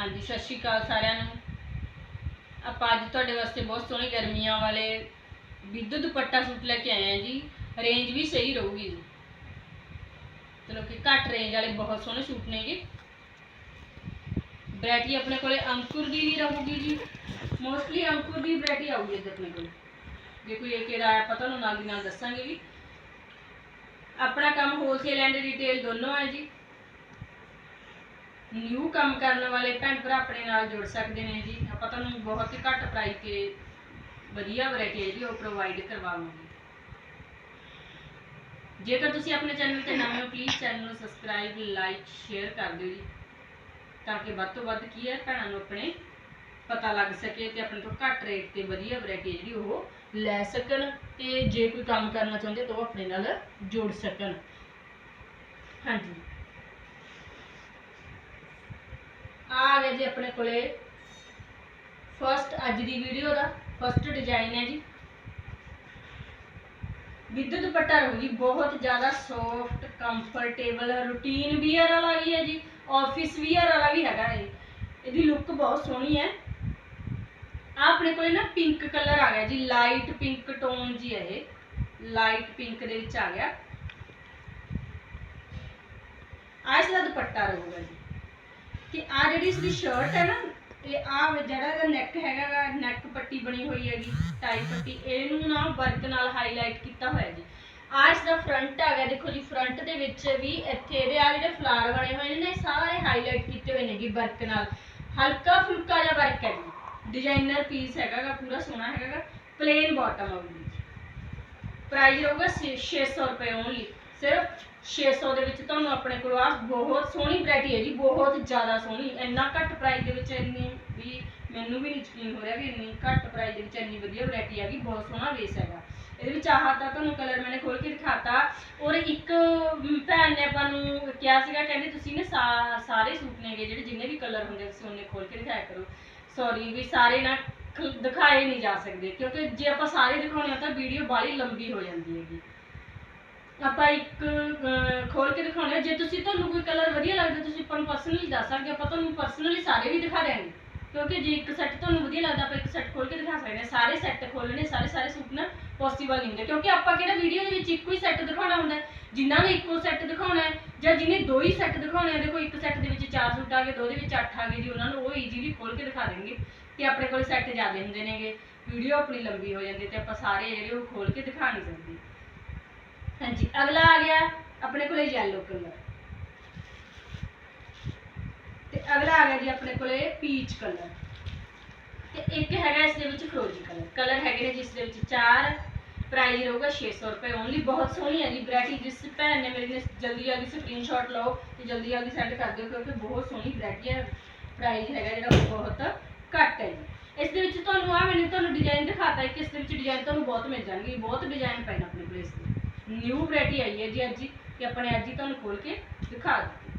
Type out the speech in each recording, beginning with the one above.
ਹਾਂਜੀ, ਸਤਿ ਸ਼੍ਰੀ ਅਕਾਲ ਸਾਰਿਆਂ ਨੂੰ। ਆਪਾਂ ਅੱਜ ਤੁਹਾਡੇ ਵਾਸਤੇ ਬਹੁਤ ਸੋਹਣੇ ਗਰਮੀਆਂ ਵਾਲੇ ਵਿਦ ਦੁਪੱਟਾ ਸੂਟ ਲੈ ਕੇ ਆਏ ਆ ਜੀ। ਰੇਂਜ ਵੀ ਸਹੀ ਰਹੂਗੀ ਜੀ। ਚਲੋ ਕਿ ਘੱਟ ਰੇਂਜ ਵਾਲੇ ਬਹੁਤ ਸੋਹਣੇ ਸੂਟ ਨੇ ਜੀ। ਵੈਰਾਈਟੀ ਆਪਣੇ ਕੋਲੇ ਅੰਕੁਰ ਦੀ ਵੀ ਰਹੂਗੀ ਜੀ। ਮੋਸਟਲੀ ਅੰਕੁਰ ਦੀ ਵੈਰਾਈਟੀ ਆਊਗੀ ਇੱਧਰ ਆਪਣੇ ਕੋਲ। ਜੇ ਕੋਈ ਇੱਕ ਇਹਦਾ ਆਪਾਂ ਤੁਹਾਨੂੰ ਨਾਲ ਦੀ ਨਾਲ ਦੱਸਾਂਗੇ ਜੀ। ਆਪਣਾ ਕੰਮ ਹੋਲਸੇਲ ਐਂਡ ਰਿਟੇਲ ਦੋਨੋਂ ਹੈ ਜੀ। ਨਿਊ ਕੰਮ ਕਰਨ ਵਾਲੇ ਭੈਣ ਭਰਾ ਆਪਣੇ ਨਾਲ ਜੁੜ ਸਕਦੇ ਨੇ ਜੀ। ਆਪਾਂ ਤੁਹਾਨੂੰ ਬਹੁਤ ਹੀ ਘੱਟ ਪ੍ਰਾਈਸ ਤੇ ਵਧੀਆ ਵੈਰਾਈਟੀ ਹੈ ਜੀ ਉਹ ਪ੍ਰੋਵਾਈਡ ਕਰਵਾਵਾਂਗੇ। ਜੇਕਰ ਤੁਸੀਂ ਆਪਣੇ ਚੈਨਲ ਤੇ ਨਵੇਂ ਹੋ ਪਲੀਜ਼ ਚੈਨਲ ਨੂੰ ਸਬਸਕ੍ਰਾਈਬ ਲਾਈਕ ਸ਼ੇਅਰ ਕਰ ਦਿਓ ਜੀ। ਤਾਂ ਕਿ ਵੱਧ ਤੋਂ ਵੱਧ ਕੀ ਹੈ, ਭੈਣਾਂ ਨੂੰ ਆਪਣੇ ਪਤਾ ਲੱਗ ਸਕੇ ਤੇ ਆਪਣੇ ਤੋਂ ਘੱਟ ਰੇਟ ਤੇ ਵਧੀਆ ਵੈਰਾਈਟੀ ਜਿਹੜੀ ਉਹ ਲੈ ਸਕਣ ਤੇ ਜੇ ਕੋਈ ਕੰਮ ਕਰਨਾ ਚਾਹੁੰਦੇ ਤਾਂ ਉਹ ਆਪਣੇ ਨਾਲ ਜੁੜ ਸਕਣ। ਹਾਂਜੀ। ਆ ਗਿਆ ਜੀ ਆਪਣੇ ਕੋਲੇ। ਫਸਟ ਅੱਜ ਦੀ ਵੀਡੀਓ ਦਾ ਫਸਟ ਡਿਜ਼ਾਈਨ ਹੈ ਜੀ। ਵਿਦ ਦੁਪੱਟਾ ਰਹੂਗੀ ਬਹੁਤ ਜ਼ਿਆਦਾ ਸੌਫਟ ਕੰਫਰਟੇਬਲ ਰੂਟੀਨ ਵੀਅਰ ਵਾਲਾ ਵੀ ਹੈ ਜੀ ਆਫਿਸ ਵੀਅਰ ਵਾਲਾ ਵੀ ਹੈਗਾ ਇਹ। ਇਹਦੀ ਲੁੱਕ ਬਹੁਤ ਸੋਹਣੀ ਹੈ। ਆਹ ਆਪਣੇ ਕੋਲੇ ਨਾ ਪਿੰਕ ਕਲਰ ਆ ਗਿਆ ਜੀ ਲਾਈਟ ਪਿੰਕ ਟੋਨ ਜੀ ਹੈ ਇਹ। ਲਾਈਟ ਪਿੰਕ ਦੇ ਵਿੱਚ ਆ ਗਿਆ। ਆ ਦਾ ਦੁਪੱਟਾ ਰਹੂਗਾ ਜੀ। ਕਿ ਆ ਜਿਹੜੀ ਇਸ ਸ਼ਰਟ ਹੈ ਨਾ, ਇਹ ਆ ਜਿਹੜਾ ਇਹਦਾ ਨੈਕ ਹੈਗਾ ਨੈਕ ਪੱਟੀ ਬਣੀ ਹੋਈ ਹੈਗੀ ਟਾਈ ਪੱਟੀ, ਇਹਨੂੰ ਨਾ ਵਰਕ ਨਾਲ ਹਾਈਲਾਈਟ ਕੀਤਾ ਹੋਇਆ ਜੀ। ਆ ਇਸ ਦਾ ਫਰੰਟ ਆ ਦੇਖੋ ਜੀ ਫਰੰਟ ਦੇ ਵਿੱਚ ਵੀ ਇੱਥੇ ਇਹਦੇ ਆ ਜਿਹੜੇ ਫਲਾਰ ਬਣੇ ਹੋਏ ਨੇ ਇਹ ਸਾਰੇ ਹਾਈਲਾਈਟ ਕੀਤੇ ਹੋਏ ਨੇ ਜੀ ਵਰਕ ਨਾਲ। ਹਲਕਾ ਫੁਲਕਾ ਜਿਹਾ ਵਰਕ ਹੈ ਜੀ। ਡਿਜ਼ਾਈਨਰ ਪੀਸ ਹੈਗਾਗਾ ਪੂਰਾ ਸੋਹਣਾ ਹੈਗਾਗਾ ਪਲੇਨ ਬਾਟਮ ਆਊਗੀ ਪ੍ਰਾਈਸ ਰਹੂਗਾ 600 ਰੁਪਏ ਓਨਲੀ ਸਿਰਫ 600 ਦੇ ਵਿੱਚ ਤੁਹਾਨੂੰ ਆਪਣੇ ਕੋਲ ਆ ਬਹੁਤ ਸੋਹਣੀ ਵੈਰਾਈਟੀ ਹੈ ਜੀ, ਬਹੁਤ ਜ਼ਿਆਦਾ ਸੋਹਣੀ, ਇੰਨਾ ਘੱਟ ਪ੍ਰਾਈਸ ਦੇ ਵਿੱਚ ਇੰਨੀ ਵੀ ਮੈਨੂੰ ਵੀ ਨਹੀਂ ਯਕੀਨ ਹੋ ਰਿਹਾ ਵੀ ਇੰਨੀ ਘੱਟ ਪ੍ਰਾਈਸ ਦੇ ਵਿੱਚ ਇੰਨੀ ਵਧੀਆ ਵੈਰਾਈਟੀ ਹੈਗੀ, ਬਹੁਤ ਸੋਹਣਾ ਵੇਸ ਹੈਗਾ। ਇਹਦੇ ਵਿੱਚ ਆਹ ਤਾਂ ਤੁਹਾਨੂੰ ਕਲਰ ਮੈਨੇ ਖੋਲ ਕੇ ਦਿਖਾਤਾ, ਔਰ ਇੱਕ ਭੈਣ ਨੇ ਆਪਾਂ ਨੂੰ ਕਿਹਾ ਸੀਗਾ, ਕਹਿੰਦੇ ਤੁਸੀਂ ਨੇ ਸਾ- ਸਾਰੇ ਸੂਟ ਨੇਗੇ ਜਿਹੜੇ ਜਿੰਨੇ ਵੀ ਕਲਰ ਹੁੰਦੇ ਤੁਸੀਂ ਉਹਨੇ ਖੋਲ ਕੇ ਦਿਖਾਇਆ ਕਰੋ। ਸੌਰੀ ਵੀ ਸਾਰੇ ਨਾ ਖ- ਦਿਖਾਏ ਨਹੀਂ ਜਾ ਸਕਦੇ, ਕਿਉਂਕਿ ਜੇ ਆਪਾਂ ਸਾਰੇ ਦਿਖਾਉਣੇ ਆ ਤਾਂ ਵੀਡੀਓ ਬਾਹਲੀ ਲੰਬੀ ਹੋ ਜਾਂਦੀ ਹੈਗੀ। ਆਪਾਂ ਇੱਕ ਅਹ, ਖੋਲ ਕੇ ਦਿਖਾਉਣੇ ਜੇ ਤੁਸੀਂ ਤੁਹਾਨੂੰ ਕੋਈ ਕਲਰ ਵਧੀਆ ਲੱਗਦਾ ਤੁਸੀਂ ਆਪਾਂ ਨੂੰ ਪਰਸਨਲੀ ਦੱਸ ਸਕਦੇ ਹੋ। ਆਪਾਂ ਤੁਹਾਨੂੰ ਪਰਸਨਲੀ ਸਾਰੇ ਵੀ ਦਿਖਾ ਦਿਆਂਗੇ। ਕਿਉਂਕਿ ਜੇ ਇੱਕ ਸੈੱਟ ਤੁਹਾਨੂੰ ਵਧੀਆ ਲੱਗਦਾ ਆਪਾਂ ਇੱਕ ਸੈੱਟ ਖੋਲ ਕੇ ਦਿਖਾ ਸਕਦੇ ਹਾਂ ਸਾਰੇ ਸੈੱਟ ਖੋਲਣੇ ਸਾਰੇ ਸਾਰੇ ਸੂਟ ਨਾ ਪੋਸੀਬਲ ਨਹੀਂ ਹੁੰਦੇ। ਕਿਉਂਕਿ ਆਪਾਂ ਕਿਹੜਾ ਵੀਡੀਓ ਦੇ ਵਿੱਚ ਇੱਕੋ ਹੀ ਸੈੱਟ ਦਿਖਾਉਣਾ ਹੁੰਦਾ ਹੈ। ਜਿਨ੍ਹਾਂ ਨੇ ਇੱਕੋ ਸੈੱਟ ਦਿਖਾਉਣਾ ਹੈ ਜਾਂ ਜਿਹਨੇ ਦੋ ਹੀ ਸੈੱਟ ਦਿਖਾਉਣੇ ਆ ਦੇਖੋ ਇੱਕ ਸੈੱਟ ਦੇ ਵਿੱਚ ਚਾਰ ਸੂਟ ਆ ਗਏ ਦੋ ਦੇ ਵਿੱਚ ਅੱਠ ਆ ਗਏ ਜੀ ਉਹਨਾਂ ਨੂੰ ਉਹ ਈਜ਼ੀਲੀ ਖੋਲ ਕੇ ਦਿਖਾ ਦੇਣਗੇ ਕਿ ਆਪਣੇ ਕੋਲ ਸੈੱਟ ਜ਼ਿਆਦਾ ਹੁੰਦੇ ਨੇਗੇ। ਵੀਡੀਓ ਆਪਣੀ ਲੰਬੀ ਹੋ ਜਾਂਦੀ ਹੈ ਤੇ ਆਪਾਂ ਸਾਰੇ ਜਿਹੜੇ ਉਹ ਖੋਲ ਕੇ ਦਿਖਾ ਨਹੀਂ ਸਕਦੇ। ਹਾਂਜੀ, ਅਗਲਾ ਆ ਗਿਆ ਆਪਣੇ ਕੋਲੇ ਯੈਲੋ ਕਲਰ ਤੇ ਅਗਲਾ ਆ ਗਿਆ ਜੀ ਆਪਣੇ ਕੋਲੇ ਪੀਚ ਕਲਰ ਤੇ ਇੱਕ ਹੈਗਾ ਇਸ ਦੇ ਵਿੱਚ ਫਰੋਜੀ ਕਲਰ ਕਲਰ ਹੈਗੇ ਨੇ ਜਿਸ ਦੇ ਵਿੱਚ ਚਾਰ ਪ੍ਰਾਈਸ ਰਹੂਗਾ 600 ਰੁਪਏ ਓਨਲੀ ਬਹੁਤ ਸੋਹਣੀ ਹੈ ਜੀ ਵੈਰਾਈਟੀ ਜਿਸ ਭੈਣ ਨੇ ਮੇਰੀ ਨੇ ਜਲਦੀ ਜਲਦੀ ਸਕਰੀਨਸ਼ਾਟ ਲਓ ਤੇ ਜਲਦੀ ਜਲਦੀ ਸੈਂਡ ਕਰ ਦਿਓ ਕਿਉਂਕਿ ਬਹੁਤ ਸੋਹਣੀ ਵੈਰਾਈਟੀ ਹੈ ਪ੍ਰਾਈਸ ਹੈਗਾ ਜਿਹੜਾ ਉਹ ਬਹੁਤ ਘੱਟ ਹੈ ਜੀ। ਇਸ ਦੇ ਵਿੱਚ ਤੁਹਾਨੂੰ ਆ, ਮੈਨੂੰ ਤੁਹਾਨੂੰ ਡਿਜ਼ਾਈਨ ਦਿਖਾਤਾ ਹੈ ਕਿ ਇਸ ਦੇ ਵਿੱਚ ਡਿਜ਼ਾਈਨ ਤੁਹਾਨੂੰ ਬਹੁਤ ਮਿਲ ਜਾਣਗੇ ਬਹੁਤ ਡਿਜ਼ਾਈਨ ਪੈਣ ਆਪਣੇ ਕੋਲ ਇਸ ਦੇ। ਨਿਊ ਵੈਰਾਈਟੀ ਆਈ ਹੈ ਜੀ ਅੱਜ ਹੀ ਕਿ ਆਪਣੇ ਅੱਜ ਹੀ ਤੁਹਾਨੂੰ ਖੋਲ ਕੇ ਦਿਖਾ ਦਿੱਤੀ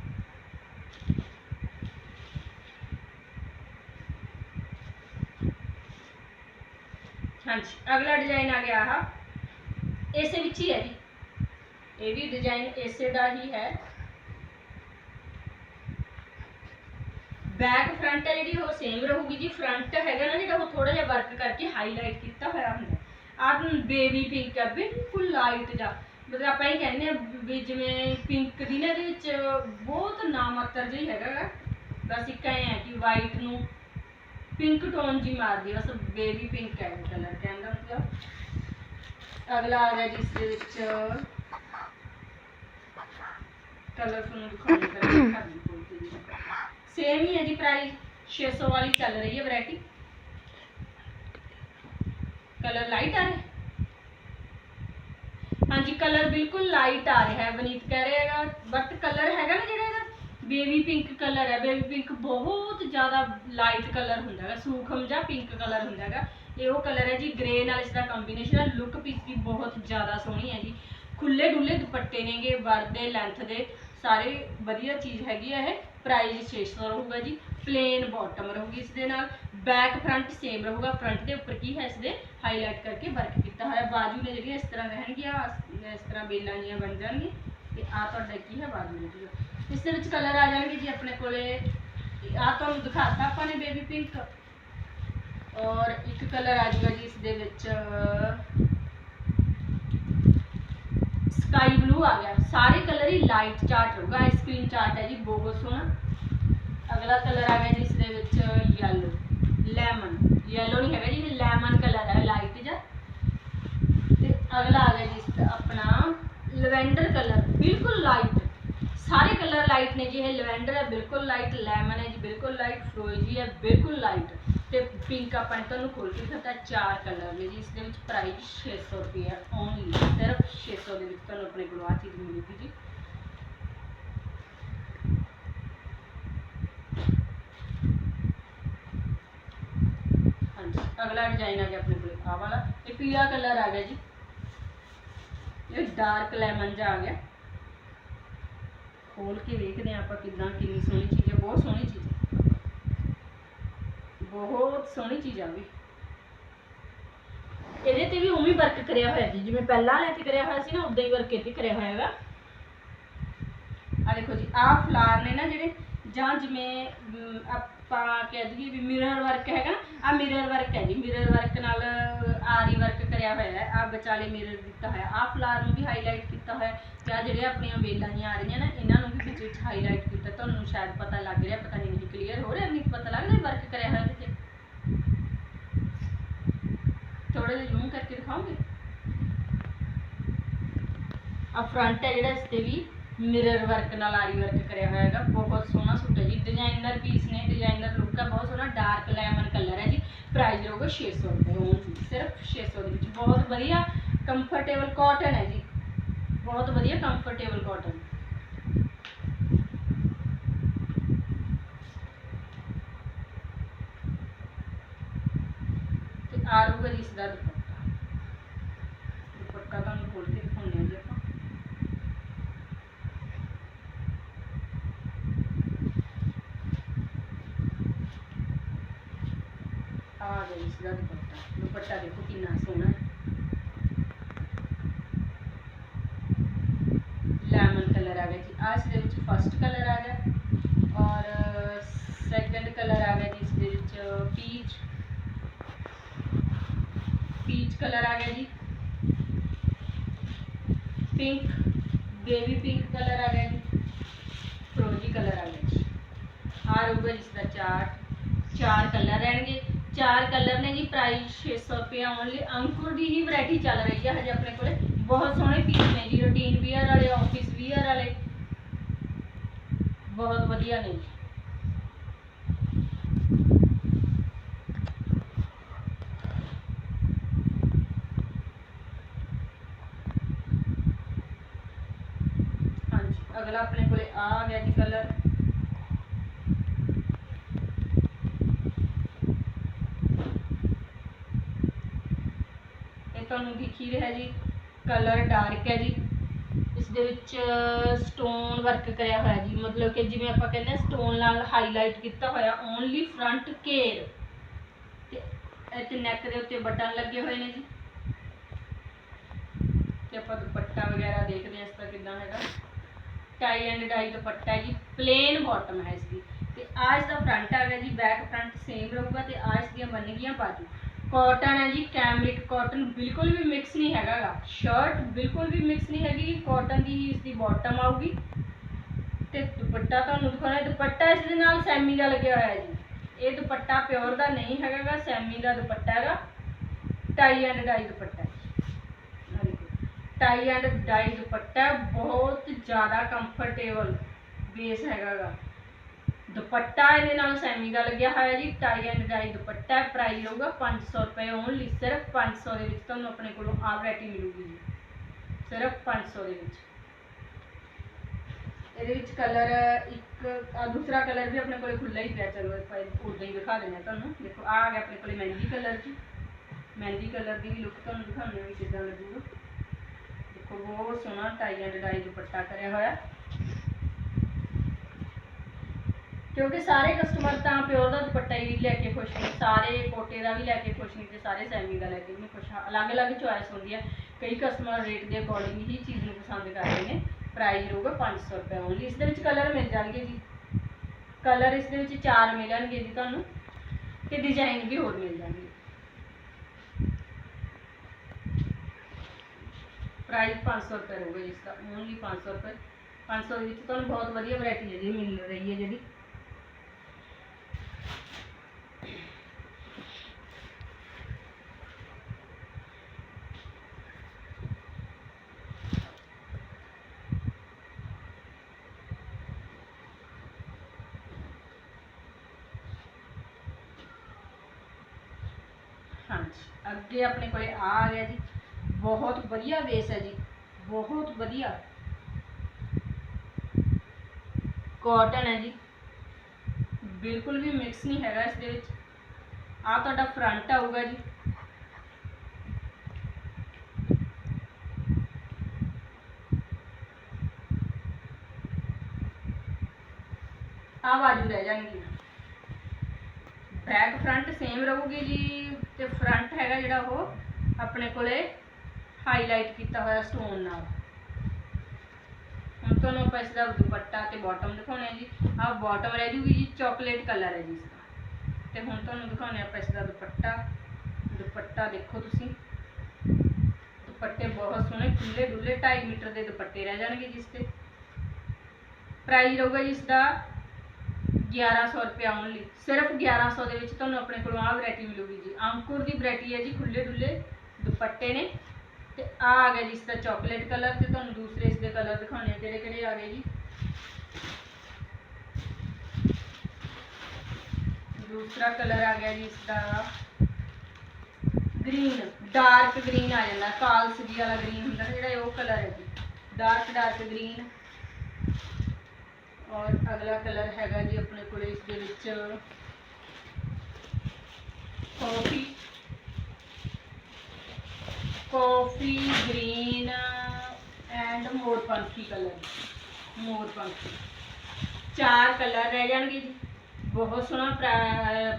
ਹਾਂਜੀ, ਅਗਲਾ ਡਿਜ਼ਾਈਨ ਆ ਗਿਆ ਆਹ। ਇਸੇ ਵਿੱਚ ਹੀ ਹੈ ਜੀ। ਇਹ ਵੀ ਡਿਜ਼ਾਈਨ ਇਸੇ ਦਾ ਹੀ ਹੈ। ਬੈਕ ਫਰੰਟ ਹੈ ਜਿਹੜੀ, ਉਹ ਸੇਮ ਰਹੂਗੀ ਜੀ। ਫਰੰਟ ਹੈਗਾ ਨਾ ਜਿਹੜਾ, ਉਹ ਥੋੜਾ ਜਿਹਾ ਵਰਕ ਕਰਕੇ ਹਾਈਲਾਈਟ ਕੀਤਾ ਹੋਇਆ ਹੁੰਦਾ ਆਹ ਬੇਬੀ ਪਿੰਕ ਹੈ ਬਿਲਕੁਲ ਲਾਈਟ ਜਿਹਾ ਮਤਲਬ ਆਪਾਂ ਇਹ ਕਹਿੰਦੇ ਆ ਵੀ ਜਿਵੇਂ ਪਿੰਕ ਦੀ ਨਾ ਇਹਦੇ ਵਿੱਚ ਬਹੁਤ ਨਾਮਾਤਰ ਜਿਹਾ ਹੈਗਾ ਗਾ। ਬਸ ਇੱਕ ਐਂ ਹੈ ਕਿ ਵਾਈਟ ਨੂੰ ਪਿੰਕ ਟੋਨ ਜੀ ਮਾਰਦੀ ਹੈ, ਬਸ ਬੇਬੀ ਪਿੰਕ ਹੈ ਕਲਰ ਕਹਿੰਦਾ ਮਤਲਬ। ਅਗਲਾ ਆ ਗਿਆ ਜਿਸ ਦੇ ਵਿੱਚ ਕਲਰ ਤੁਹਾਨੂੰ ਦਿਖਾਉਣੀ ਕਰਾਂਗੇ ਕੋਈ ਸੇਮ ਹੀ ਹੈ ਜੀ ਪ੍ਰਾਈਸ 600 ਵਾਲੀ ਚੱਲ ਰਹੀ ਹੈ ਵੈਰਾਈਟੀ ਕਲਰ ਲਾਈਟ ਆ ਰਿਹਾ ਹਾਂਜੀ, ਕਲਰ ਬਿਲਕੁਲ ਲਾਈਟ ਆ ਰਿਹਾ ਹੈ। ਵਨੀਤ ਕਹਿ ਰਿਹਾ ਹੈਗਾ ਬਟ ਕਲਰ ਹੈਗਾ ਨਾ ਜਿਹੜਾ ਇਹਦਾ? ਬੇਬੀ ਪਿੰਕ ਕਲਰ ਹੈ। ਬੇਬੀ ਪਿੰਕ ਬਹੁਤ ਜ਼ਿਆਦਾ ਲਾਈਟ ਕਲਰ ਹੁੰਦਾ ਹੈਗਾ, ਸੂਖਮ ਜਾਂ ਪਿੰਕ ਕਲਰ ਹੁੰਦਾ ਹੈਗਾ। ਇਹ ਉਹ ਕਲਰ ਹੈ ਜੀ ਗ੍ਰੇ ਨਾਲ ਇਸ ਦਾ ਕੰਬੀਨੇਸ਼ਨ ਹੈ। ਲੁੱਕ ਪੀਸ ਵੀ ਬਹੁਤ ਜ਼ਿਆਦਾ ਸੋਹਣੀ ਹੈ ਜੀ। ਖੁੱਲੇ ਡੁੱਲੇ ਦੁਪੱਟੇ ਨੇਗੇ ਵਰਦੇ ਲੈਂਥ ਦੇ। ਸਾਰੇ ਵਧੀਆ ਚੀਜ਼ ਹੈਗੀ ਹੈ ਇਹ। ਪ੍ਰਾਈਸ 600 ਰਹੂਗਾ ਜੀ। ਪਲੇਨ ਬਾਟਮ ਰਹੂਗੀ ਇਸ ਦੇ ਨਾਲ। ਬੈਕ ਫਰੰਟ ਸੇਮ ਰਹੂਗਾ। ਫਰੰਟ ਦੇ ਉੱਪਰ ਕੀ ਹੈ ਇਸ ਦੇ ਹਾਈਲਾਈਟ ਕਰਕੇ ਵਰਕ ਕੀਤਾ ਹੋਇਆ। ਬਾਜੂ ਨੇ ਜਿਹੜੀਆਂ ਇਸ ਤਰ੍ਹਾਂ ਰਹਿਣਗੀਆਂ ਇਸ ਤਰ੍ਹਾਂ ਬੇਲਾਂ ਜੀਆਂ ਬਣ ਜਾਣਗੀਆਂ। ਤੇ ਆ ਤੁਹਾਡਾ ਕੀ ਹੈ? ਬਾਜੂ ਨੇ ਇਸ ਦੇ ਵਿੱਚ ਕਲਰ ਆ ਜਾਣਗੇ ਜੀ ਆਪਣੇ ਕੋਲੇ। ਆ ਤੁਹਾਨੂੰ ਦਿਖਾਤਾ ਆਪਾਂ ਨੇ ਬੇਬੀ ਪਿੰਕ ਔਰ ਇੱਕ ਕਲਰ ਆ ਜਾਊਗਾ ਜੀ ਇਸ ਦੇ ਵਿੱਚ ਸਕਾਈ ਬਲੂ ਆ ਗਿਆ। ਸਾਰੇ ਕਲਰ ਹੀ ਲਾਈਟ ਚਾਰਟ ਹੋਊਗਾ ਆਈਸਕ੍ਰੀਮ ਚਾਰਟ ਹੈ ਜੀ, ਬਹੁਤ ਸੋਹਣਾ। ਅਗਲਾ ਕਲਰ ਆ ਗਿਆ ਜੀ ਇਸ ਦੇ ਵਿੱਚ ਯੈਲੋ ਲੈਮਨ ਯੈਲੋ ਨਹੀਂ ਹੈਗਾ ਜੀ, ਇਹ ਲੈਮਨ ਕਲਰ ਹੈ ਲਾਈਟ ਜਿਹਾ। ਤੇ ਅਗਲਾ ਆ ਗਿਆ ਜੀ ਇਸ ਦਾ ਆਪਣਾ ਲਵੈਂਡਰ ਕਲਰ, ਬਿਲਕੁਲ ਲਾਈਟ ਸਾਰੇ ਕਲਰ ਲਾਈਟ ਨੇ ਜੀ, ਇਹ ਲਵੈਂਡਰ ਹੈ, ਬਿਲਕੁਲ ਲਾਈਟ ਲੈਮਨ ਹੈ ਜੀ, ਬਿਲਕੁਲ ਲਾਈਟ ਫਰੋਜੀ ਹੈ, ਬਿਲਕੁਲ ਲਾਈਟ ਤੇ ਪਿੰਕ ਆਪਾਂ ਨੇ ਤੁਹਾਨੂੰ ਖੋਲ ਕੇ ਦਿਖਾਤਾ, ਚਾਰ ਕਲਰ ਨੇ ਜੀ ਇਸ ਦੇ ਵਿੱਚ ਪ੍ਰਾਈਸ 600 ਰੁਪਏ ਹੈ ਓਨਲੀ ਸਿਰਫ 600 ਦੇ ਵਿੱਚ ਤੁਹਾਨੂੰ ਆਪਣੇ ਕੋਲ ਆ ਚੀਜ਼ ਮਿਲੇਗੀ ਜੀ ਹਾਂਜੀ ਅਗਲਾ ਡਿਜ਼ਾਈਨ ਆ ਗਿਆ ਆਪਣੇ ਕੋਲ, ਆਹ ਵਾਲਾ। ਇਹ ਪੀਲਾ ਕਲਰ ਆ ਗਿਆ ਜੀ। ਇਹ ਡਾਰਕ ਲੈਮਨ ਜਿਹਾ ਆ ਗਿਆ। ਖੋਲ ਕੇ ਵੇਖਦੇ ਹਾਂ ਆਪਾਂ ਕਿਦਾਂ, ਕਿੰਨੀ ਸੋਹਣੀ ਚੀਜ਼ ਹੈ ਬਹੁਤ ਸੋਹਣੀ ਚੀਜ਼ ਹੈ ਬਹੁਤ ਸੋਹਣੀ ਚੀਜ਼ ਆ ਵੀ। ਇਹਦੇ ਤੇ ਵੀ ਉਵੇਂ ਵਰਕ ਕਰਿਆ ਹੋਇਆ ਜੀ, ਜਿਵੇਂ ਪਹਿਲਾਂ ਵਾਲੇ ਤੇ ਕਰਿਆ ਹੋਇਆ ਸੀ ਨਾ ਉਦਾਂ ਹੀ ਵਰਕ ਇੱਥੇ ਕਰਿਆ ਹੋਇਆ ਹੈਗਾ ਆ ਦੇਖੋ ਜੀ, ਆਹ ਫਲਾਰ ਨੇ ਨਾ ਜਿਹੜੇ, ਜਾਂ ਜਿਵੇਂ ਆਪਾਂ ਕਹਿ ਦਈਏ ਵੀ ਮਿਰਰ ਵਰਕ ਹੈਗਾ। ਆ ਮਿਰਰ ਵਰਕ ਹੈ ਜੀ। ਮਿਰਰ ਵਰਕ ਨਾਲ ਆਰੀ ਵਰਕ ਕਰਿਆ ਹੋਇਆ ਹੈ। ਆ ਵਿਚਾਲੇ ਮਿਰਰ ਦਿੱਤਾ ਹੋਇਆ। ਆ ਫਲਾਰ ਨੂੰ ਵੀ ਹਾਈਲਾਈਟ ਕੀਤਾ ਹੋਇਆ ਤੇ ਆ ਜਿਹੜੇ ਆਪਣੀਆਂ ਵੇਲਾਂ ਜਿਹੀਆਂ ਆ ਰਹੀਆਂ ਨਾ, ਇਹਨਾਂ ਨੂੰ ਵੀ ਵਿੱਚ ਵਿੱਚ ਹਾਈਲਾਈਟ ਕੀਤਾ। ਤੁਹਾਨੂੰ ਸ਼ਾਇਦ ਪਤਾ ਲੱਗ ਰਿਹਾ, ਪਤਾ ਨਹੀਂ ਕਲੀਅਰ ਹੋ ਰਿਹਾ ਨਹੀਂ ਪਤਾ ਲੱਗ ਰਿਹਾ ਵਰਕ ਕਰਿਆ ਹੋਇਆ ਇਹਦੇ ਥੋੜਾ ਜਿਹਾ ਜ਼ੂਮ ਕਰਕੇ ਦਿਖਾਓਗੇ? ਆ ਫਰੰਟ ਹੈ ਜਿਹੜਾ ਇਸ ਤੇ ਵੀ। ਮਿਰਰ ਵਰਕ ਨਾਲ ਆਰੀ ਵਰਕ ਕਰਿਆ ਹੋਇਆ ਹੈਗਾ, ਬਹੁਤ ਸੋਹਣਾ ਸੂਟ ਹੈ ਜੀ। ਡਿਜ਼ਾਈਨਰ ਪੀਸ ਨੇ ਡਿਜ਼ਾਈਨਰ ਲੁੱਕ ਹੈ, ਬਹੁਤ ਸੋਹਣਾ ਡਾਰਕ ਲੈਮਨ ਕਲਰ ਹੈ ਜੀ। ਪ੍ਰਾਈਸ ਰਹੂਗਾ 600 ਰੁਪਏ ਓਨਲੀ ਸਿਰਫ 600 ਦੇ ਵਿੱਚ। ਬਹੁਤ ਵਧੀਆ ਕੰਫਰਟੇਬਲ ਕਾਟਨ ਹੈ ਜੀ। ਬਹੁਤ ਵਧੀਆ ਕੰਫਰਟੇਬਲ ਕਾਟਨ ਤੇ ਆ ਰਹੂਗਾ ਜੀ ਇਸ ਦਾ ਦੁਪੱਟਾ ਦੁਪੱਟਾ ਤੁਹਾਨੂੰ ਖੋਲ ਕੇ ਦਿਖਾਉਂਦੇ ਹਾਂ ਜੀ ਆਪਾਂ ਆ ਗਿਆ ਇਸ ਦਾ ਦੁਪੱਟਾ ਦੇਖੋ ਕਿੰਨਾ ਸੋਹਣਾ ਲੈਮਨ ਕਲਰ ਆ ਗਿਆ ਜੀ। ਆ ਦੇ ਵਿੱਚ ਫਸਟ ਕਲਰ ਆ ਗਿਆ ਔਰ ਸੈਕੰਡ ਕਲਰ ਆ ਗਿਆ ਜੀ ਇਸ ਦੇ ਵਿੱਚ ਪੀਚ ਪੀਚ ਕਲਰ ਆ ਗਿਆ ਜੀ। ਪਿੰਕ ਬੇਬੀ ਪਿੰਕ ਕਲਰ ਆ ਗਿਆ ਜੀ। ਫਰੋਜੀ ਕਲਰ ਆ ਗਿਆ ਜੀ। ਆ ਰਹੂਗਾ ਜਿਸ ਦਾ ਚਾਰਟ ਚਾਰ ਕਲਰ ਰਹਿਣਗੇ। ਚਾਰ ਕਲਰ ਨੇ ਜੀ ਪ੍ਰਾਈਸ 600 ਰੁਪਏ ਓਨਲੀ ਅੰਕੁਰ ਦੀ ਹੀ ਵੈਰਾਈਟੀ ਚੱਲ ਰਹੀ ਹੈ ਹਜੇ ਆਪਣੇ ਕੋਲੇ। ਬਹੁਤ ਸੋਹਣੇ ਪੀਸ ਨੇ ਜੀ ਰੂਟੀਨ ਵੀਅਰ ਵਾਲੇ ਆਫਿਸ ਵੀਅਰ ਵਾਲੇ। ਬਹੁਤ ਵਧੀਆ ਨੇ ਜੀ ਹਾਂਜੀ ਅਗਲਾ ਆਪਣੇ ਕੋਲੇ ਆ ਆ ਗਿਆ ਜੀ ਕਲਰ ਇਹ ਤੁਹਾਨੂੰ ਦਿਖ ਹੀ ਰਿਹਾ ਜੀ ਕਲਰ ਡਾਰਕ ਹੈ ਜੀ। ਇਸ ਦੇ ਵਿੱਚ ਸਟੋਨ ਵਰਕ ਕਰਿਆ ਹੋਇਆ ਜੀ। ਮਤਲਬ ਕਿ ਜਿਵੇਂ ਆਪਾਂ ਕਹਿੰਦੇ ਸਟੋਨ ਨਾਲ ਹਾਈਲਾਈਟ ਕੀਤਾ ਹੋਇਆ ਓਨਲੀ ਫਰੰਟ ਘੇਰ ਤੇ ਇੱਥੇ ਨੈਕ ਦੇ ਉੱਤੇ ਬਟਨ ਲੱਗੇ ਹੋਏ ਨੇ ਜੀ। ਤੇ ਆਪਾਂ ਦੁਪੱਟਾ ਵਗੈਰਾ ਦੇਖਦੇ ਹਾਂ ਇਸ ਦਾ ਕਿੱਦਾਂ ਹੈਗਾ। ਟਾਈ ਐਂਡ ਡਾਈ ਦੁਪੱਟਾ ਜੀ ਪਲੇਨ ਬਾਟਮ ਹੈ ਇਸ ਦੀ। ਤੇ ਆ ਦਾ ਫਰੰਟ ਆ ਗਿਆ ਜੀ ਬੈਕ ਫਰੰਟ ਸੇਮ ਰਹੂਗਾ ਤੇ ਆ ਇਸ ਦੀਆਂ ਬੰਨਗੀਆਂ ਬਾਜੂ ਕਾਟਨ ਹੈ ਜੀ ਕੈਮਰਿਕ ਕਾਟਨ ਬਿਲਕੁਲ ਵੀ ਮਿਕਸ ਨਹੀਂ ਹੈਗਾਗਾ। ਸ਼ਰਟ ਬਿਲਕੁਲ ਵੀ ਮਿਕਸ ਨਹੀਂ ਹੈਗੀ ਕਾਟਨ ਦੀ ਹੀ ਇਸ ਦੀ ਬਾਟਮ ਆਊਗੀ। ਤੇ ਦੁਪੱਟਾ ਤੁਹਾਨੂੰ ਦਿਖਾਉਣਾ ਦੁਪੱਟਾ ਇਸ ਦੇ ਨਾਲ ਸੈਮੀ ਦਾ ਲੱਗਿਆ ਹੋਇਆ ਜੀ। ਇਹ ਦੁਪੱਟਾ ਪਿਓਰ ਦਾ ਨਹੀਂ ਹੈਗਾਗਾ, ਸੈਮੀ ਦਾ ਦੁਪੱਟਾ ਹੈਗਾ। ਟਾਈ ਐਂਡ ਡਾਈ ਦੁਪੱਟਾ ਹੈ ਟਾਈ ਐਂਡ ਡਾਈ ਦੁਪੱਟਾ ਬਹੁਤ ਜ਼ਿਆਦਾ ਕੰਫਰਟੇਬਲ ਬੇਸ ਹੈਗਾਗਾ। ਦੁਪੱਟਾ ਇਹਦੇ ਨਾਲ ਸੈਮੀ ਦਾ ਲੱਗਿਆ ਹੋਇਆ ਜੀ tie and dye dupatta price ਹੋਊਗਾ 500 ਰੁਪਏ ਓਨਲੀ ਸਿਰਫ 500 ਦੇ ਵਿੱਚ ਤੁਹਾਨੂੰ ਆਪਣੇ ਕੋਲੋਂ ਆਹ ਵੈਰਾਈਟੀ ਮਿਲੂਗੀ ਜੀ। ਸਿਰਫ 500 ਦੇ ਵਿੱਚ। ਇਹਦੇ ਵਿੱਚ ਕਲਰ ਇੱਕ ਆ ਦੂਸਰਾ ਕਲਰ ਵੀ ਆਪਣੇ ਕੋਲੇ ਖੁੱਲਾ ਹੀ ਪਿਆ, ਚਲੋ ਆਪਾਂ ਉਦਾਂ ਹੀ ਦਿਖਾ ਦਿੰਦੇ ਹਾਂ ਤੁਹਾਨੂੰ। ਦੇਖੋ, ਆਹ ਆ ਗਿਆ ਆਪਣੇ ਕੋਲੇ ਮਹਿੰਦੀ ਕਲਰ ਜੀ। ਮਹਿੰਦੀ ਕਲਰ ਦੀ ਵੀ ਲੁੱਕ ਤੁਹਾਨੂੰ ਦਿਖਾਉਂਦੇ ਹਾਂ ਵੀ ਕਿੱਦਾਂ ਲੱਗੂਗਾ। ਦੇਖੋ, ਬਹੁਤ ਸੋਹਣਾ ਟਾਈ ਐਂਡ ਡਾਈ ਦੁਪੱਟਾ ਕਰਿਆ ਹੋਇਆ। ਕਿਉਂਕਿ ਸਾਰੇ ਕਸਟਮਰ ਤਾਂ ਪਿਓਰ ਦਾ ਦੁਪੱਟਾ ਹੀ ਲੈ ਕੇ ਖੁਸ਼ ਨੇ, ਸਾਰੇ ਕੋਟੇ ਦਾ ਵੀ ਲੈ ਕੇ ਖੁਸ਼ ਨੇ ਤੇ ਸਾਰੇ ਸੈਮੀ ਦਾ ਲੈ ਕੇ ਵੀ ਖੁਸ਼ ਹਾਂ। ਅਲੱਗ-ਅਲੱਗ ਚੁਆਇਸ ਹੁੰਦੀ ਹੈ ਕਈ ਕਸਟਮਰ ਰੇਟ ਦੇ ਅਕੋਰਡਿੰਗ ਹੀ ਚੀਜ਼ ਨੂੰ ਪਸੰਦ ਕਰਦੇ ਨੇ। ਪ੍ਰਾਈਸ ਰਹੂਗਾ 500 ਰੁਪਏ ਓਨਲੀ ਇਸ ਦੇ ਵਿੱਚ ਕਲਰ ਮਿਲ ਜਾਣਗੇ ਜੀ। ਕਲਰ ਇਸ ਦੇ ਵਿੱਚ ਚਾਰ ਮਿਲਣਗੇ ਜੀ ਤੁਹਾਨੂੰ ਤੇ ਡਿਜ਼ਾਈਨ ਵੀ ਹੋਰ ਮਿਲ ਜਾਣਗੇ। ਪ੍ਰਾਈਸ 500 ਰੁਪਏ ਹੋਊਗਾ ਜੀ ਇਸਦਾ ਓਨਲੀ 500 ਰੁਪਏ। 500 ਦੇ ਵਿੱਚ ਤੁਹਾਨੂੰ ਬਹੁਤ ਵਧੀਆ ਵੈਰਾਈਟੀ ਜਿਹੜੀ ਮਿਲ ਰਹੀ ਹੈ ਜਿਹੜੀ ਹਾਂਜੀ ਅੱਗੇ ਆਪਣੇ ਕੋਲੇ ਆ ਆ ਗਿਆ ਜੀ। ਬਹੁਤ ਵਧੀਆ ਬੇਸ ਹੈ ਜੀ। ਬਹੁਤ ਵਧੀਆ। ਕਾਟਨ ਹੈ ਜੀ। ਬਿਲਕੁਲ ਵੀ ਮਿਕਸ ਨਹੀਂ ਹੈਗਾ ਇਸ ਦੇ ਵਿੱਚ। ਆ ਤੁਹਾਡਾ ਫਰੰਟ ਆਊਗਾ ਜੀ। ਆ ਬਾਜੂ ਰਹਿ ਜਾਣਗੀ ਬੈਕ ਫਰੰਟ ਸੇਮ ਰਹੂਗੀ ਜੀ। ਤੇ ਫਰੰਟ ਹੈਗਾ ਜਿਹੜਾ ਉਹ ਆਪਣੇ ਕੋਲੇ ਹਾਈਲਾਈਟ ਕੀਤਾ ਹੋਇਆ ਸਟੋਨ ਨਾਲ। ਹੁਣ ਤੁਹਾਨੂੰ ਆਪਾਂ ਇਸ ਦਾ ਦੁਪੱਟਾ ਤੇ ਬਾਟਮ ਦਿਖਾਉਣੇ ਆ ਜੀ। ਆਹ ਬਾਟਮ ਰਹਿ ਜੂਗੀ ਜੀ ਚਾਕਲੇਟ ਕਲਰ ਹੈ ਜੀ ਇਸਦਾ ਤੇ ਹੁਣ ਤੁਹਾਨੂੰ ਦਿਖਾਉਣੇ ਆਪਾਂ ਇਸ ਦਾ ਦੁਪੱਟਾ। ਦੁਪੱਟਾ ਦੇਖੋ ਤੁਸੀਂ। ਦੁਪੱਟੇ ਬਹੁਤ ਸੋਹਣੇ ਖੁੱਲੇ ਡੁੱਲੇ 2.5 ਮੀਟਰ ਦੇ ਦੁਪੱਟੇ ਰਹਿ ਜਾਣਗੇ ਜਿਸ ਤੇ। ਪ੍ਰਾਈਸ ਰਹੂਗਾ ਜੀ ਇਸ ਦਾ 1100 ਰੁਪਏ ਓਨਲੀ ਸਿਰਫ 1100 ਦੇ ਵਿੱਚ ਤੁਹਾਨੂੰ ਆਪਣੇ ਕੋਲ ਆਹ ਵੈਰਾਈਟੀ ਮਿਲੂਗੀ ਜੀ। ਅੰਕੁਰ ਦੀ ਵੈਰਾਈਟੀ ਹੈ ਜੀ ਖੁੱਲੇ ਡੁੱਲੇ, ਦੁਪੱਟੇ ਨੇ। ਤੇ ਆ ਆ ਗਿਆ ਜੀ ਇਸ ਦਾ ਚਾਕਲੇਟ ਕਲਰ ਤੇ ਤੁਹਾਨੂੰ ਦੂਸਰੇ ਇਸ ਦੇ ਕਲਰ ਦਿਖਾਉਣੇ ਕਿਹੜੇ ਕਿਹੜੇ ਆ ਗਏ ਜੀ। ਦੂਸਰਾ ਕਲਰ ਆ ਗਿਆ ਜੀ ਇਸ ਦਾ। ਗ੍ਰੀਨ ਡਾਰਕ ਗ੍ਰੀਨ ਆ ਜਾਂਦਾ। ਕਾਲਸ ਸਬੀ ਵਾਲਾ ਗ੍ਰੀਨ ਹੁੰਦਾ ਜਿਹੜਾ ਉਹ ਕਲਰ ਹੈ ਜੀ। ਡਾਰਕ ਡਾਰਕ ਗ੍ਰੀਨ ਔਰ ਅਗਲਾ ਕਲਰ ਹੈਗਾ ਜੀ ਆਪਣੇ ਕੋਲ ਇਸ ਦੇ ਵਿੱਚ ਕਾਫੀ। ਕਾਫੀ, ਗ੍ਰੀਨ ਐਂਡ ਮੋਰ ਪੰਖੀ ਕਲਰ। ਮੋਰ ਪੰਖੀ। ਚਾਰ ਕਲਰ ਰਹਿ ਜਾਣਗੇ ਜੀ। ਬਹੁਤ ਸੋਹਣਾ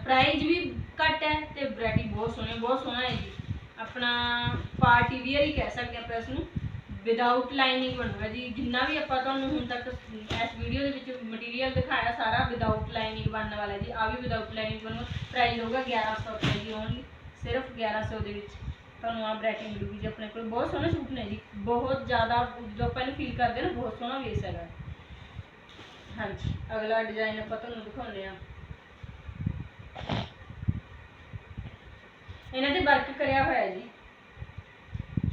ਪ੍ਰਾਈਜ਼ ਵੀ ਘੱਟ ਹੈ ਤੇ ਵੈਰਾਈਟੀ ਬਹੁਤ ਸੋਹਣੀ, ਬਹੁਤ ਸੋਹਣਾ ਹੈ ਜੀ। ਆਪਣਾ ਪਾਰਟੀ ਵੀਅਰ ਹੀ ਕਹਿ ਸਕਦੇ ਆਪਾਂ ਇਸ ਨੂੰ ਵਿਦਆਊਟ ਲਾਈਨਿੰਗ ਬਣੂਗਾ ਜੀ। ਜਿੰਨਾ ਵੀ ਆਪਾਂ ਤੁਹਾਨੂੰ ਹੁਣ ਤੱਕ ਇਸ ਵੀਡੀਓ ਦੇ ਵਿੱਚ ਮਟੀਰੀਅਲ ਦਿਖਾਇਆ ਸਾਰਾ ਵਿਦਆਊਟ ਲਾਈਨਿੰਗ ਬਣਨ ਵਾਲਾ ਜੀ। ਆ ਵੀ ਵਿਦਆਊਟ ਲਾਈਨਿੰਗ ਬਣੂਗਾ ਪ੍ਰਾਈਸ ਹੋਊਗਾ 1100 ਰੁਪਏ ਦੀ ਓਨਲੀ ਸਿਰਫ 1100 ਦੇ ਵਿੱਚ। ਤੁਹਾਨੂੰ ਆ ਵੈਰਾਈਟੀ ਮਿਲੂਗੀ ਜੀ ਆਪਣੇ ਕੋਲ। ਬਹੁਤ ਸੋਹਣੇ ਸੂਟ ਨੇ ਜੀ। ਬਹੁਤ ਜ਼ਿਆਦਾ ਜੋ ਆਪਾਂ ਇਹਨੂੰ ਫੀਲ ਕਰਦੇ ਨਾ, ਬਹੁਤ ਸੋਹਣਾ ਵੇਸ ਹੈਗਾ। ਹਾਂਜੀ, ਅਗਲਾ ਡਿਜ਼ਾਈਨ ਆਪਾਂ ਤੁਹਾਨੂੰ ਦਿਖਾਉਂਦੇ ਆ ਇਹਨਾਂ ਤੇ ਵਰਕ ਕਰਿਆ ਹੋਇਆ ਜੀ।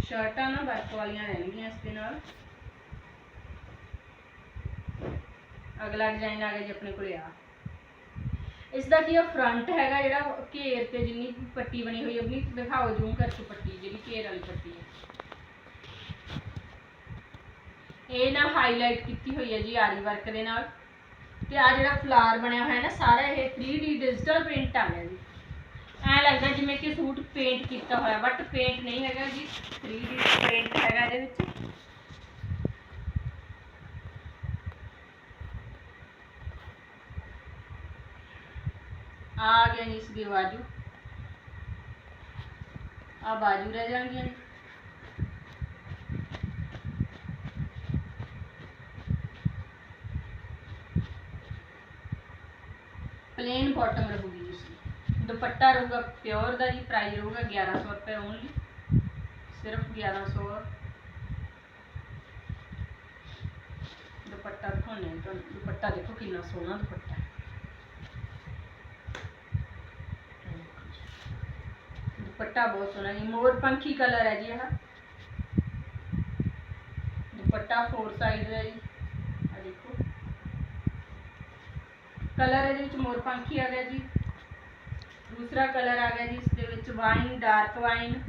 ਸ਼ਰਟਾਂ ਨਾ ਵਰਕ ਵਾਲੀਆਂ ਰਹਿਣਗੀਆਂ ਇਸ ਦੇ ਨਾਲ। ਅਗਲਾ ਡਿਜ਼ਾਈਨ ਆ ਗਿਆ ਜੀ ਆਪਣੇ ਕੋਲੇ ਆ। ਇਸ ਦਾ ਕੀ ਆ ਫਰੰਟ ਹੈਗਾ ਜਿਹੜਾ, ਘੇਰ ਤੇ ਜਿੰਨੀ ਪੱਟੀ ਬਣੀ ਹੋਈ ਹੈ ਆਪਣੀ ਦਿਖਾਓ ਜੂਮ ਕਰਕੇ ਪੱਟੀ, ਜਿਹੜੀ ਘੇਰ ਵਾਲੀ ਪੱਟੀ ਹੈ ਇਹ ਨਾ ਹਾਈਲਾਈਟ ਕੀਤੀ ਹੋਈ ਹੈ ਜੀ ਆਰੀ ਵਰਕ ਦੇ ਨਾਲ। ਤੇ ਆ ਜਿਹੜਾ ਫਲਾਰ ਬਣਿਆ ਹੋਇਆ ਨਾ, ਸਾਰਾ ਇਹ 3D ਡਿਜੀਟਲ ਪ੍ਰਿੰਟ ਆ ਗਿਆ ਜੀ। ਐ ਲੱਗਦਾ ਜਿਵੇਂ ਕਿ ਸੂਟ ਪੇਂਟ ਕੀਤਾ ਹੋਇਆ ਬਟ ਪੇਂਟ ਨਹੀਂ ਹੈਗਾ ਜੀ 3D ਪ੍ਰਿੰਟ ਹੈਗਾ ਇਹਦੇ ਵਿੱਚ। ਆ ਗਿਆ ਜੀ ਇਸ ਦੀ ਬਾਜੂ ਆ ਬਾਜੂ ਰਹਿ ਜਾਣਗੀਆਂ ਜੀ। ਪਲੇਨ ਬਾਟਮ ਰਹੂਗੀ ਜੀ ਇਸਦੀ ਦੁਪੱਟਾ ਰਹੂਗਾ ਪਿਓਰ ਦਾ ਜੀ ਪ੍ਰਾਈਸ ਰਹੂਗਾ 1100 ਰੁਪਏ ਓਨਲੀ ਸਿਰਫ 1100 ਦੁਪੱਟਾ ਦਿਖਾਉਣੇ ਤੁਹਾਨੂੰ। ਦੁਪੱਟਾ ਦੇਖੋ ਕਿੰਨਾ ਸੋਹਣਾ ਦੁਪੱਟਾ ਹੈ ਦੁਪੱਟਾ ਬਹੁਤ ਸੋਹਣਾ ਜੀ ਮੋਰ ਪੰਖੀ ਕਲਰ ਹੈ ਜੀ ਇਹ ਦੁਪੱਟਾ ਫੋਰ ਸਾਈਡ ਦਾ ਜੀ ਆ ਦੇਖੋ ਕਲਰ ਇਹਦੇ ਵਿੱਚ ਮੋਰ ਪੰਖੀ ਆ ਗਿਆ ਜੀ ਦੂਸਰਾ ਕਲਰ ਆ ਗਿਆ ਜੀ ਇਸ ਦੇ ਵਿੱਚ ਵਾਈਨ ਡਾਰਕ ਵਾਈਨ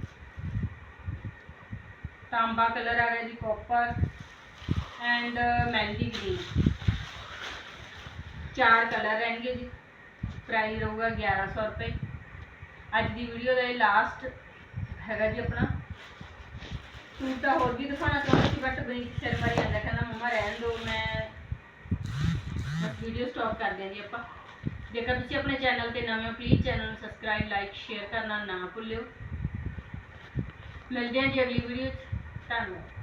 ਤਾਂਬਾ ਕਲਰ ਆ ਗਿਆ ਜੀ ਕਾਪਰ ਐਂਡ ਮਹਿੰਦੀ ਗ੍ਰੀਨ ਚਾਰ ਕਲਰ ਰਹਿਣਗੇ ਜੀ ਪ੍ਰਾਈਸ ਰਹੂਗਾ 1100 ਰੁਪਏ ਅੱਜ ਦੀ ਵੀਡੀਓ ਦਾ ਇਹ ਲਾਸਟ ਹੈਗਾ ਜੀ ਆਪਣਾ। ਸੂਟ ਤਾਂ ਹੋਰ ਵੀ ਦਿਖਾਉਣਾ ਚਾਹੁੰਦਾ ਸੀ ਬਟ ਬਰੀਕ ਸ਼ਰਮਾ ਹੀ ਆਂਦਾ ਕਹਿੰਦਾ ਮੰਮਾ ਰਹਿਣ ਦਿਓ, ਮੈਂ ਬਸ ਵੀਡੀਓ ਸਟਾਪ ਕਰਦੇ ਹਾਂ ਜੀ ਆਪਾਂ। ਜੇਕਰ ਤੁਸੀਂ ਆਪਣੇ ਚੈਨਲ ਤੇ ਨਵੇਂ ਹੋ ਪਲੀਜ਼ ਚੈਨਲ ਨੂੰ ਸਬਸਕ੍ਰਾਈਬ ਲਾਈਕ ਸ਼ੇਅਰ ਕਰਨਾ ਨਾ ਭੁੱਲਿਓ। ਮਿਲਦੇ ਹਾਂ ਜੀ ਅਗਲੀ ਵੀਡੀਓ 'ਚ। ਧੰਨਵਾਦ।